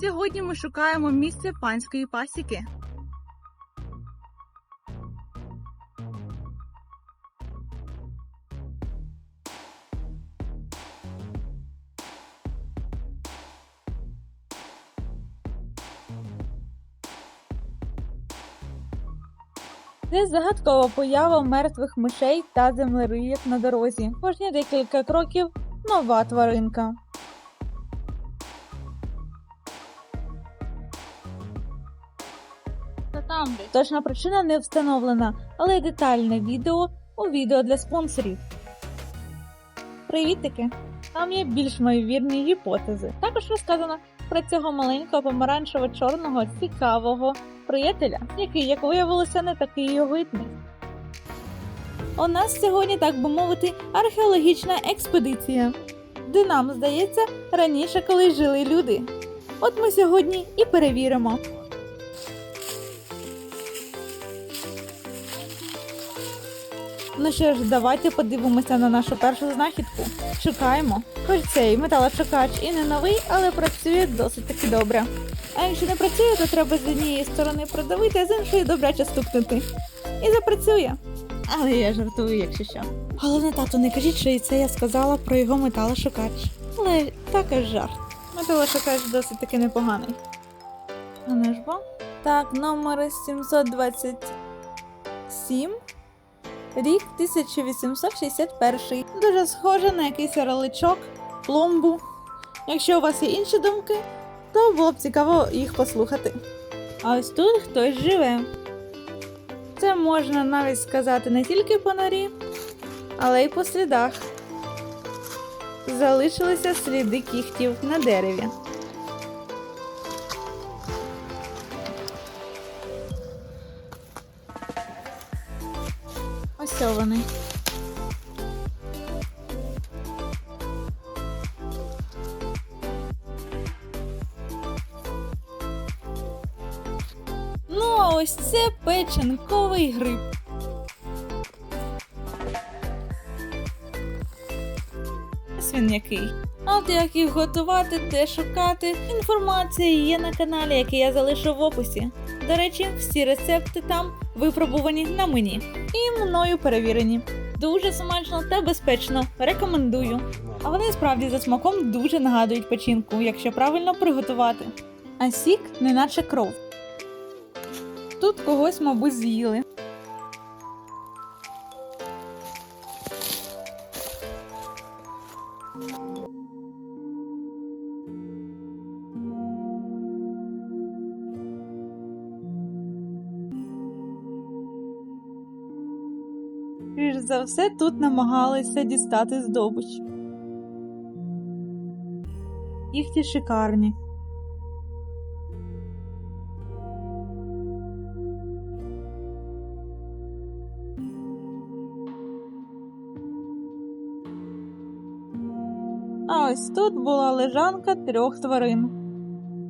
Сьогодні ми шукаємо місце панської пасіки. Це загадкова поява мертвих мишей та землериїв на дорозі. Кожні декілька кроків нова тваринка. Там десь. Точна причина не встановлена, але детальне відео у відео для спонсорів. Привітики! Там є більш ймовірні гіпотези. Також розказано про цього маленького помаранчево-чорного цікавого приятеля, який, як виявилося, не такий і огидний. У нас сьогодні, так би мовити, археологічна експедиція, де нам здається раніше колись жили люди. От ми сьогодні і перевіримо. Ну що ж, давайте подивимося на нашу першу знахідку. Шукаємо. Хоч цей металошукач і не новий, але працює досить таки добре. А якщо не працює, то треба з однієї сторони продавити, а з іншої добряче стукнути. І запрацює. Але я жартую, якщо що. Головне, тату, не кажіть, що і це я сказала про його металошукач. Але також жарт. Металошукач досить таки непоганий. А не ж бо? Так, номер 727. Рік 1861. Дуже схоже на якийсь роличок, пломбу. Якщо у вас є інші думки, то було б цікаво їх послухати. А ось тут хтось живе. Це можна навіть сказати не тільки по норі, але й по слідах. Залишилися сліди кігтів на дереві. Ось. Ну, а ось це печенковий гриб. Ось він який. А от як їх готувати, де шукати. Інформація є на каналі, який я залишу в описі. До речі, всі рецепти там випробувані на мені і мною перевірені. Дуже смачно та безпечно. Рекомендую. А вони справді за смаком дуже нагадують печінку, якщо правильно приготувати. А сік неначе кров. Тут когось, мабуть, з'їли. Скоріш за все, тут намагалися дістати здобич. Їхні шикарні. А ось тут була лежанка трьох тварин: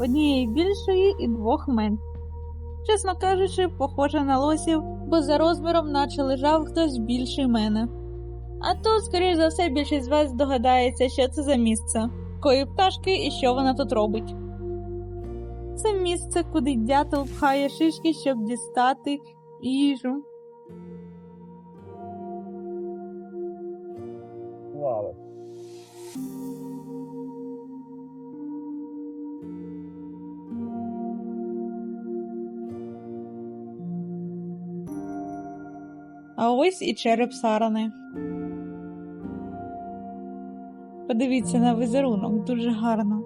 однієї більшої і двох менших. Чесно кажучи, похоже на лосів, бо за розміром наче лежав хтось більший мене. А тут, скоріш за все, більшість з вас здогадається, що це за місце, кої пташки і що вона тут робить. Це місце, куди дятел пхає шишки, щоб дістати їжу. Лава. Ось і череп сарани. Подивіться на візерунок, дуже гарно.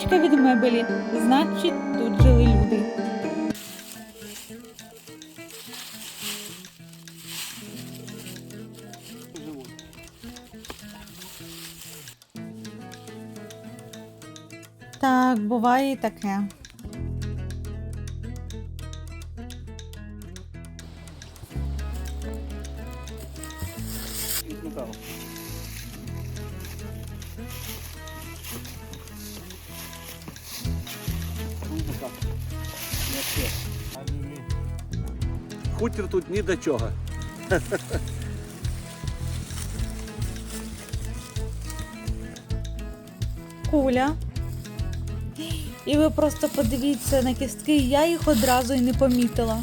Ручка від мебелі, значить, тут жили люди. Так, буває і таке. Хутір тут ні до чого. Куля. І ви просто подивіться на кістки, я їх одразу і не помітила.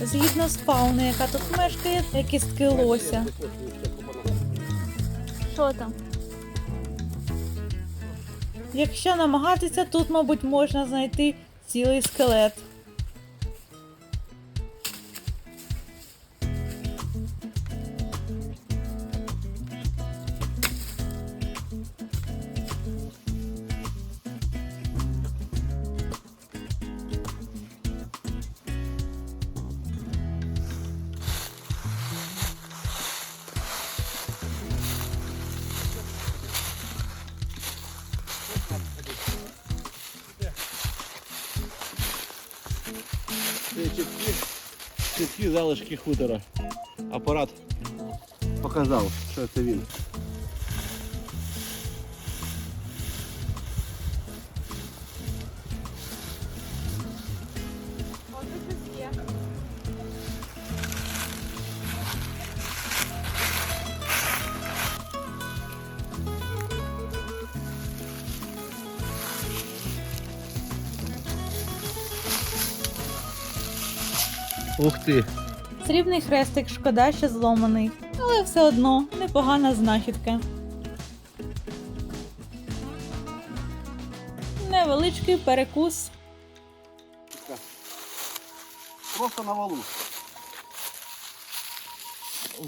Згідно з фауни, яка тут мешкає, є кістки лося. Що там? Якщо намагатися, тут, мабуть, можна знайти цілий скелет. Чіткі, чіткі залишки хутора. Апарат показав, що це він. Ух ти! Срібний хрестик, шкода, що зломаний, але все одно непогана знахідка. Невеличкий перекус. Просто на валу.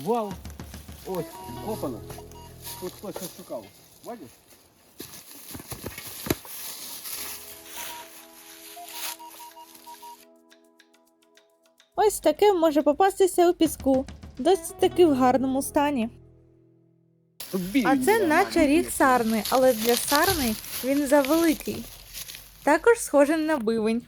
Вал. Ось, копано. Тут хтось щось шукав. Бачиш? Ось таке може попастися у піску, досить таки в гарному стані. А це наче ріг сарни, але для сарни він завеликий. Також схожий на бивень.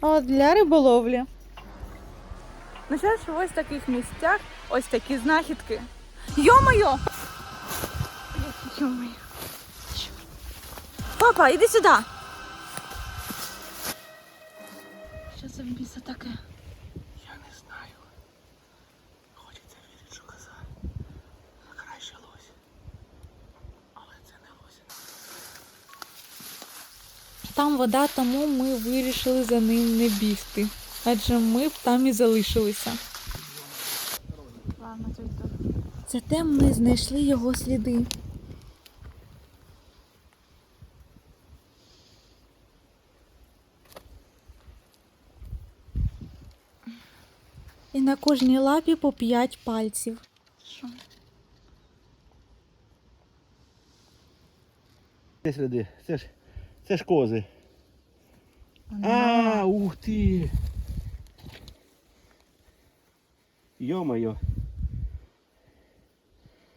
А от для риболовлі. Ну що ж, в ось таких місцях ось такі знахідки. Йо-моє! Йо-моє. Папа, іди сюди. Що це в біса таке? Я не знаю. Хочеться вірити, що коза. А краще лось. Але це не лось. Там вода, тому ми вирішили за ним не бігти. Адже ми б там і залишилися. Зате ми знайшли його сліди. І на кожній лапі по п'ять пальців. Це сліди. Це ж, це ж кози. А, ух ти! Йо-моє.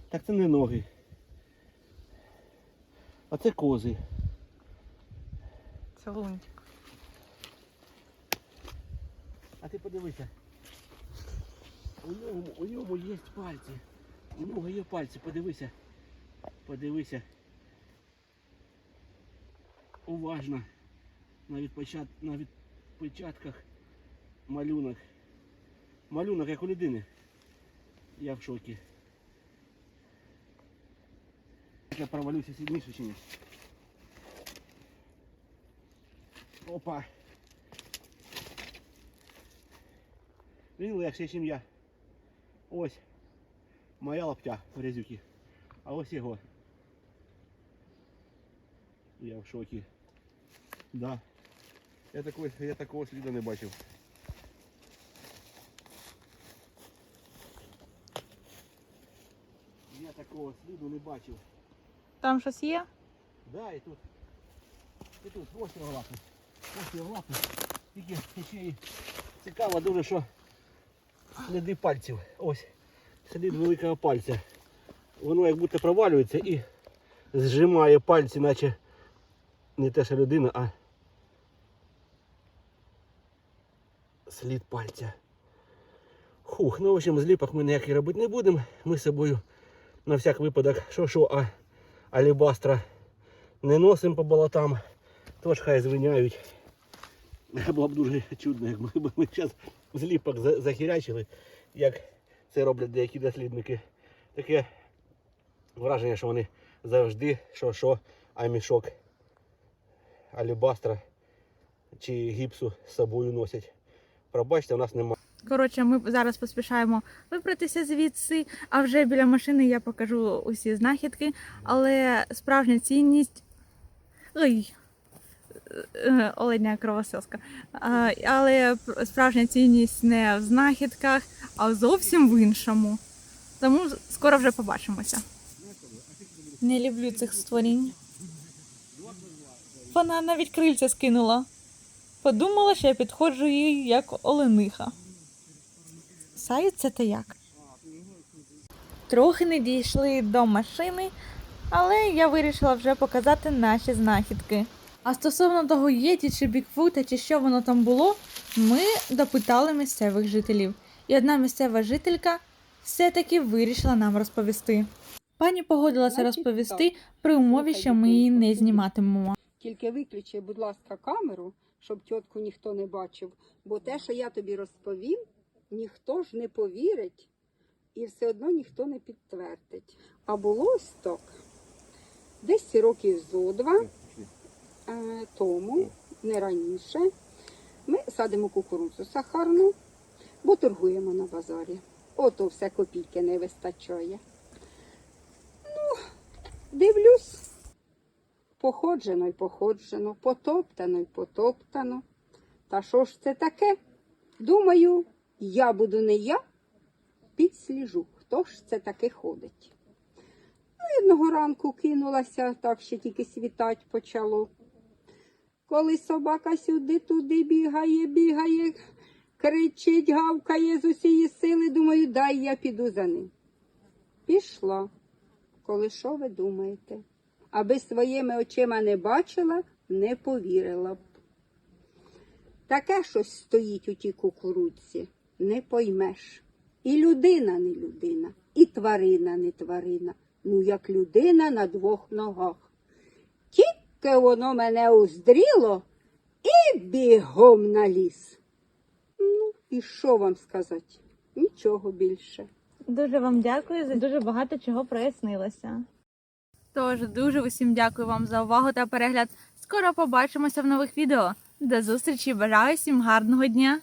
Так це не ноги. А це кози. Це лунтик. А ти подивися. У ньому, у ньому є пальці. У нього є пальці, подивися. Подивися. Уважно. На, відпочат... на відпечатках малюнок. Малюнок, як у людини. Я в шокі. Я провалюся сильніше чи ні? Опа. Він легший, ніж я. Ось моя лаптя в грязюки. А ось його. Я в шокі. Да. Я такого, я такого сліду не бачив. Я такого сліду не бачив. Там щось є? Да, і тут. І тут ось його лапи. Ось його лапи. Тільки ще й цікаво дуже, що сліди пальців. Ось. Слід великого пальця. Воно як будто провалюється і зжимає пальці, наче не те, що людина, а слід пальця. Хух, ну в общем, зліпок ми ніякий робити не будемо. Ми з собою на всяк випадок, що що, а алібастра не носимо по болотам. Тож хай звиняють. Було б дуже чудно, якби ми зараз зліпок за- захірячили, як це роблять деякі дослідники. Таке враження, що вони завжди що що, а мішок алібастра чи гіпсу з собою носять. Пробачте, у нас немає. Коротше, ми зараз поспішаємо вибратися звідси, а вже біля машини я покажу усі знахідки, але справжня цінність. Ой. Е, Оленя кровососка. Але справжня цінність не в знахідках, а зовсім в іншому. Тому скоро вже побачимося. Не люблю цих створінь. Вона навіть крильця скинула. Подумала, що я підходжу їй як олениха. Саються та як? Трохи не дійшли до машини, але я вирішила вже показати наші знахідки. А стосовно того Єті чи Бікфута, чи що воно там було, ми допитали місцевих жителів. І одна місцева жителька все-таки вирішила нам розповісти. Пані погодилася розповісти при умові, що ми її не зніматимемо. Тільки виключи, будь ласка, камеру, щоб тітку ніхто не бачив. Бо те, що я тобі розповім, ніхто ж не повірить і все одно ніхто не підтвердить. А було ось так. Десь років зо два тому, не раніше, ми садимо кукурудзу сахарну, бо торгуємо на базарі. Ото все копійки не вистачає. Ну, дивлюсь. Походжено й походжено, потоптано й потоптано. Та що ж це таке? Думаю, я буду не я, підсліжу, хто ж це таке ходить. Ну, одного ранку кинулася, так ще тільки світать почало. Коли собака сюди-туди бігає, бігає, кричить, гавкає з усієї сили, думаю, дай я піду за ним. Пішла. Коли що ви думаєте? Аби своїми очима не бачила, не повірила б. Таке щось стоїть у тій кукурудзі, не поймеш. І людина не людина, і тварина не тварина. Ну, як людина на двох ногах. Тільки воно мене уздріло і бігом на ліс. Ну, і що вам сказати? Нічого більше. Дуже вам дякую за дуже багато чого прояснилося. Тож дуже усім дякую вам за увагу та перегляд. Скоро побачимося в нових відео. До зустрічі! Бажаю всім гарного дня!